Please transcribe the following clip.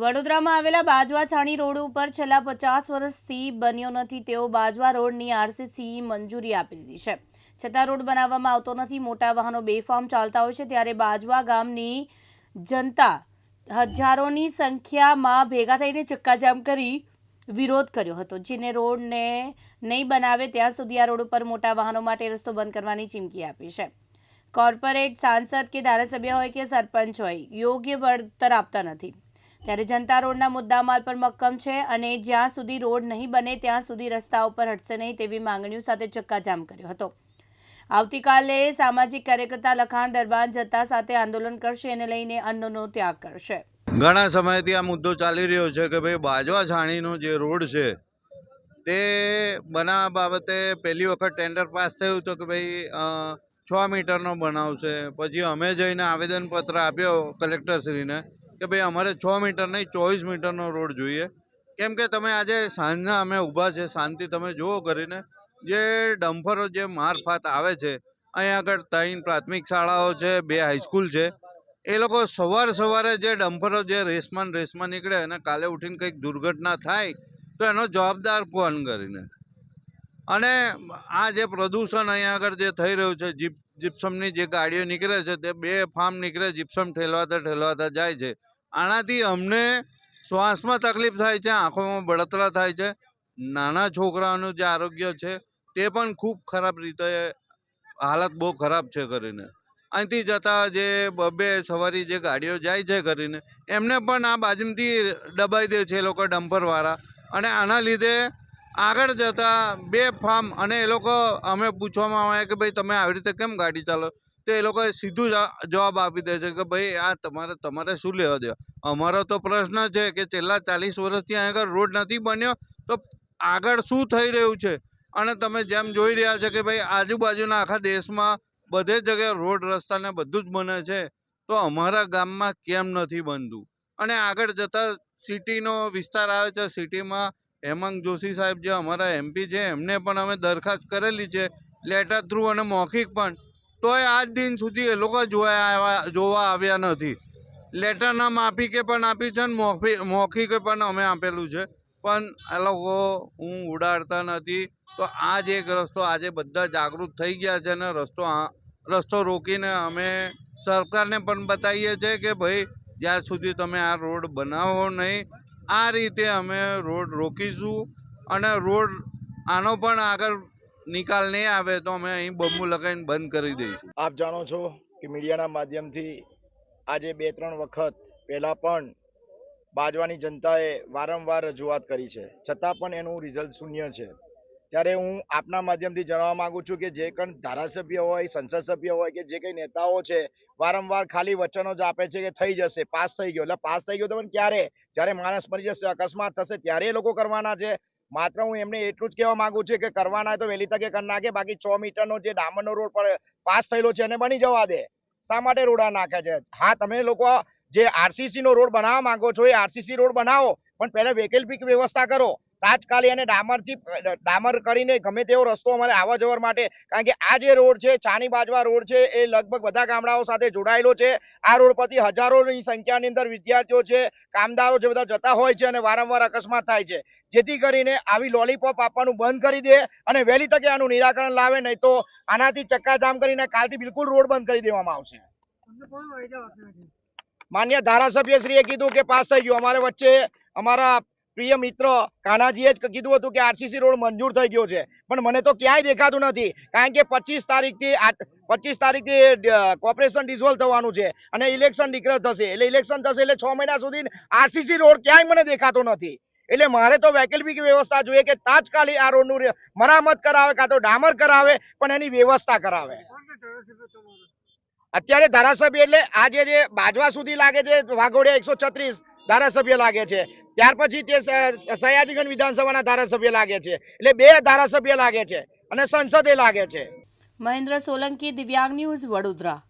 વડોદરામાં આવેલા બાજવા છાણી રોડ ઉપર છેલ્લા પચાસ વર્ષથી બન્યો નથી તેઓ બાજવા રોડની આરસીસી મંજૂરી આપી દીધી છે. છતાં રોડ બનાવવામાં આવતો નથી, મોટા વાહનો બેફામ ચાલતા હોય છે, ત્યારે બાજવા ગામની જનતા હજારોની સંખ્યામાં ભેગા થઈને ચક્કાજામ કરી વિરોધ કર્યો હતો. જેને રોડને નહીં બનાવે ત્યાં સુધી આ રોડ ઉપર મોટા વાહનો માટે રસ્તો બંધ કરવાની ચીમકી આપી છે. કોર્પોરેટ સાંસદ કે ધારાસભ્ય હોય કે સરપંચ હોય, યોગ્ય વળતર આપતા નથી. ત્યારે જનતા રોડના મુદ્દામાલ પર મક્કમ છે અને જ્યાં સુધી રોડ નહીં બને ત્યાં સુધી રસ્તા ઉપર હટશે નહીં તેવી માંગણીઓ સાથે ચક્કાજામ કર્યો હતો. આવતીકાલે સામાજિક કાર્યકર્તા લખાણ દરબાર જતા સાથે આંદોલન કરશે એને લઈને અન્નનો ત્યાગ કરશે. ઘણા સમયથી આ મુદ્દો ચાલી રહ્યો છે કે ભાઈ બાજવા છાણીનો જે રોડ છે તે બનાવવા બાબતે પહેલી વખત ટેન્ડર પાસ થયું તો કે ભાઈ છ મીટરનો બનાવશે પછી અમે જઈને આવેદનપત્ર આપ્યો કલેક્ટરશ્રીને. કે ભાઈ અમારે છ મીટર નહીં, ચોવીસ મીટરનો રોડ જોઈએ. કેમ કે તમે આજે સાંજના અમે ઊભા છે, શાંતિ તમે જુઓ કરીને. જે ડમ્ફરો જે મારફાત આવે છે અહીંયા આગળ ત્રણ પ્રાથમિક શાળાઓ છે, બે હાઈસ્કૂલ છે. એ લોકો સવાર સવારે જે ડમ્ફરો જે રેસમાં રેસમાં નીકળે અને કાલે ઉઠીને કંઈક દુર્ઘટના થાય, તો એનો જવાબદાર કોણ કરીને? અને આ જે પ્રદૂષણ અહીંયા આગળ જે થઈ રહ્યું છે, જીપ, જીપ્સમની જે ગાડીઓ નીકળે છે, તે બે ફાર્મ નીકળે, જીપ્સમ ઠેલવાતા ઠેલવાતા જાય છે. આનાથી અમને શ્વાસમાં તકલીફ થાય છે, આંખોમાં બળતરા થાય છે. નાના છોકરાઓનું જે આરોગ્ય છે, તે પણ ખૂબ ખરાબ રીતે હાલત બહુ ખરાબ છે કરીને. અહીંથી જતા જે બબે સવારી જે ગાડીઓ જાય છે કરીને, એમને પણ આ બાજુથી દબાઈ દે છે એ લોકો ડમ્પરવાળા. અને આના લીધે આગળ જતા બે ફાર્મ, અને એ લોકો અમે પૂછવામાં આવે કે ભાઈ, તમે આવી રીતે કેમ ગાડી ચાલો? તો એ લોકોએ સીધું જ જવાબ આપી દે છે કે ભાઈ, આ તમારે તમારે શું લેવા દેવા? અમારો તો પ્રશ્ન છે કે છેલ્લા ચાલીસ વર્ષથી આગળ રોડ નથી બન્યો, તો આગળ શું થઈ રહ્યું છે? અને તમે જેમ જોઈ રહ્યા છો કે ભાઈ, આજુબાજુના આખા દેશમાં બધે જગ્યાએ રોડ રસ્તાને બધું જ બને છે, તો અમારા ગામમાં કેમ નથી બનતું? અને આગળ જતાં સિટીનો વિસ્તાર આવે છે, સિટીમાં હેમંત જોશી સાહેબ જે અમારા એમપી છે, એમને પણ અમે દરખાસ્ત કરેલી છે, લેટર થ્રુ અને મૌખિક પણ. તોય આજ દિન સુધી એ લોકો જોયા જોવા આવ્યા નથી. લેટરના માફિકે પણ આપી છે ને મોફી મૌખિકે પણ અમે આપેલું છે. પણ એ લોકો હું ઉડાડતા નથી. તો આ જ એક રસ્તો આજે બધા જાગૃત થઈ ગયા છે ને રસ્તો રસ્તો રોકીને અમે સરકારને પણ બતાવીએ છીએ કે ભાઈ, જ્યાં સુધી તમે આ રોડ બનાવો નહીં, આ રીતે અમે રોડ રોકીશું. અને રોડ, આનો પણ આગળ નિકાલ નહીં આવે તો અમે અહીં બમ્બુ લગાવીને બંધ કરી દઈશું. આપ જાણો છો કે મીડિયાના માધ્યમથી આજે બે ત્રણ વખત પહેલાં પણ બાજવાની જનતાએ વારંવાર રજૂઆત કરી છે. છતાં પણ એનું રિઝલ્ટ શૂન્ય છે. ત્યારે હું આપના માધ્યમથી જણાવવા માંગુ છું કે જે કંઈ ધારાસભ્ય હોય, સંસદ સભ્ય હોય કે જે કંઈ નેતાઓ છે, વારંવાર ખાલી વચનો જ આપે છે કે થઈ જશે, પાસ થઈ ગયો. એટલે પાસ થઈ ગયો તો ક્યારે? જ્યારે માણસ મરી જશે, અકસ્માત થશે, ત્યારે એ લોકો કરવાના છે. માત્ર હું એમને એટલું જ કહેવા માંગુ છું કે કરવાના તો વહેલી તકે કરી નાખે. બાકી છ મીટરનો જે ડામરનો રોડ પડે, પાસ થયેલો છે એને બની જવા દે. શા માટે રોડા નાખે છે? હા, તમે લોકો જે આરસીસી નો રોડ બનાવવા માંગો છો એ આરસીસી રોડ બનાવો, પણ પહેલા વૈકલ્પિક વ્યવસ્થા કરો. તાત્કાલિક અને ડામરથી ડામર કરીને ગમે તેવો રસ્તો અમારે આવવા જવા માટે. કારણ કે આ જે રોડ છે ચાની બાજવા રોડ છે એ લગભગ બધા ગામડાઓ સાથે જોડાયેલો છે. આ રોડ પરથી હજારોની સંખ્યાની અંદર વિદ્યાર્થીઓ છે કામદારો જે બધા જતા હોય છે અને વારંવાર અકસ્માત થાય છે. જેથી કરીને આવી લોલીપોપ આપવાનું બંધ કરી દે અને વહેલી તકે આનું નિરાકરણ લાવે નહીં તો આનાથી ચક્કાજામ કરીને કાલથી બિલકુલ રોડ બંધ કરી દેવામાં આવશે. માન્ય ધારાસભ્યશ્રીએ કીધું કે પાસ થઈ ગયું. અમારે વચ્ચે અમારા પ્રિય મિત્ર, કાનાજીએ જ કીધું હતું કે આરસીસી રોડ મંજૂર થઈ ગયો છે. પણ મને તો ક્યાંય દેખાતું નથી, કારણ કે પચીસ તારીખથી પચીસ તારીખથી કોર્પોરેશન ડિઝોલ્વ થવાનું છે અને ઇલેક્શન ડિક્લેર થશે. એટલે ઇલેક્શન થશે એટલે છ મહિના સુધી આરસીસી રોડ ક્યાંય મને દેખાતો નથી. એટલે મારે તો વૈકલ્પિક વ્યવસ્થા જોઈએ કે તાત્કાલિક આ રોડનું મરામત કરાવે કાં તો ડામર કરાવે, પણ એની વ્યવસ્થા કરાવે. અત્યારે ધારાસભ્ય એટલે આજે જે બાજવા સુધી લાગે છે વાઘોડિયા એકસો છત્રીસ ધારાસભ્ય લાગે છે. ત્યાર પછી તે સયાજીગંજ વિધાનસભાના ધારાસભ્ય લાગે છે. એટલે બે ધારાસભ્ય લાગે છે અને સંસદે લાગે છે. મહેન્દ્ર સોલંકી, દિવ્યાંગ ન્યૂઝ વડોદરા.